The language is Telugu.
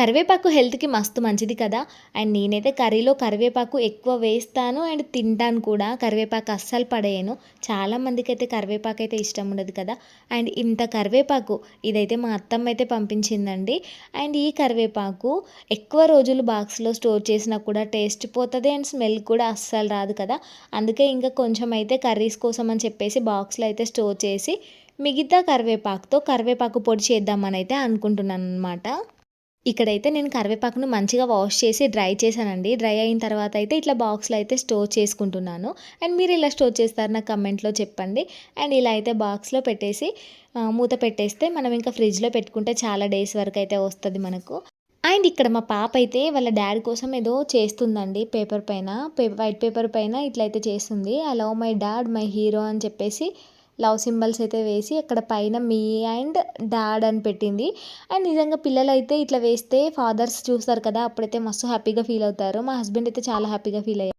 కరివేపాకు హెల్త్కి మస్తు మంచిది కదా. అండ్ నేనైతే కర్రీలో కరివేపాకు ఎక్కువ వేస్తాను అండ్ తింటాను కూడా. కరివేపాకు అస్సలు పడేయను. చాలామందికి అయితే కరివేపాకు అయితే ఇష్టం ఉండదు కదా. అండ్ ఇంత కరివేపాకు ఇదైతే మా అత్తమ్మ అయితే పంపించిందండి. అండ్ ఈ కరివేపాకు ఎక్కువ రోజులు బాక్స్లో స్టోర్ చేసినా కూడా టేస్ట్ పోతుంది అండ్ స్మెల్ కూడా అస్సలు రాదు కదా. అందుకే ఇంకా కొంచెం అయితే కర్రీస్ కోసం అని చెప్పేసి బాక్స్లో అయితే స్టోర్ చేసి మిగతా కరివేపాకుతో కరివేపాకు పొడి చేద్దామని అయితే అనుకుంటున్నాను అనమాట ఇక్కడైతే నేను కరివేపాకును మంచిగా వాష్ చేసి డ్రై చేశానండి. డ్రై అయిన తర్వాత అయితే ఇట్లా బాక్స్లో అయితే స్టోర్ చేసుకుంటున్నాను. అండ్ మీరు ఇలా స్టోర్ చేస్తారు నాకు కమెంట్లో చెప్పండి. అండ్ ఇలా అయితే బాక్స్లో పెట్టేసి మూత పెట్టేస్తే మనం ఇంకా ఫ్రిడ్జ్లో పెట్టుకుంటే చాలా డేస్ వరకు అయితే వస్తుంది మనకు. అండ్ ఇక్కడ మా పాప అయితే వాళ్ళ డాడీ కోసం ఏదో చేస్తుందండి పేపర్ పైన వైట్ పేపర్ పైన ఇట్లయితే చేస్తుంది. I my dad my hero అని చెప్పేసి లవ్ సింబల్స్ అయితే వేసి అక్కడ పైన మీ అండ్ డాడ్ అని పెట్టింది. అండ్ నిజంగా పిల్లలు అయితే ఇట్లా వేస్తే ఫాదర్స్ చూస్తారు కదా అప్పుడైతే మస్తు హ్యాపీగా ఫీల్ అవుతారు. మా హస్బెండ్ అయితే చాలా హ్యాపీగా ఫీల్ అయ్యారు.